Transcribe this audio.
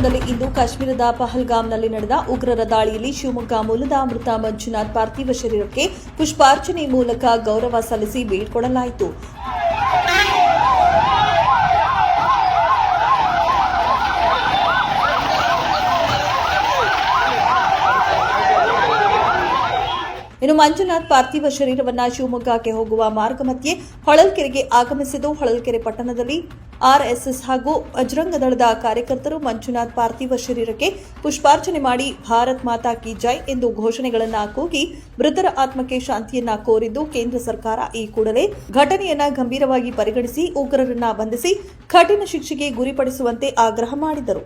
ಕಾಶ್ಮೀರದ ಪಹಲ್ಗಾಮ್ನಲ್ಲಿ ನಡೆದ ಉಗ್ರರ ದಾಳಿಯಲ್ಲಿ ಶಿವಮೊಗ್ಗ ಮೂಲದ ಮೃತ ಮಂಜುನಾಥ್ ಪಾರ್ಥಿವ ಶರೀರಕ್ಕೆ ಪುಷ್ಪಾರ್ಚನೆ ಮೂಲಕ ಗೌರವ ಸಲ್ಲಿಸಿ ಬೀಳ್ಕೊಡಲಾಯಿತು. ಇನ್ನು ಮಂಜುನಾಥ್ ಪಾರ್ಥಿವ ಶರೀರವನ್ನು ಶಿವಮೊಗ್ಗಕ್ಕೆ ಹೋಗುವ ಮಾರ್ಗ ಮಧ್ಯೆ ಹೊಳಲ್ಕೆರೆಗೆ ಆಗಮಿಸಿದ್ದು, ಹೊಳಲ್ಕೆರೆ ಪಟ್ಟಣದಲ್ಲಿ ಆರ್ಎಸ್ಎಸ್ ಹಾಗೂ ಬಜರಂಗ ದಳದ ಕಾರ್ಯಕರ್ತರು ಮಂಜುನಾಥ್ ಪಾರ್ಥಿವ ಶರೀರಕ್ಕೆ ಪುಷ್ಪಾರ್ಚನೆ ಮಾಡಿ ಭಾರತ್ ಮಾತಾ ಕಿ ಜೈ ಎಂದು ಘೋಷಣೆಗಳನ್ನು ಕೂಗಿ ಮೃತರ ಆತ್ಮಕ್ಕೆ ಶಾಂತಿಯನ್ನ ಕೋರಿದ್ದು, ಕೇಂದ್ರ ಸರ್ಕಾರ ಈ ಕೂಡಲೇ ಘಟನೆಯನ್ನ ಗಂಭೀರವಾಗಿ ಪರಿಗಣಿಸಿ ಉಗ್ರರನ್ನ ಬಂಧಿಸಿ ಕಠಿಣ ಶಿಕ್ಷೆಗೆ ಗುರಿಪಡಿಸುವಂತೆ ಆಗ್ರಹ ಮಾಡಿದರು.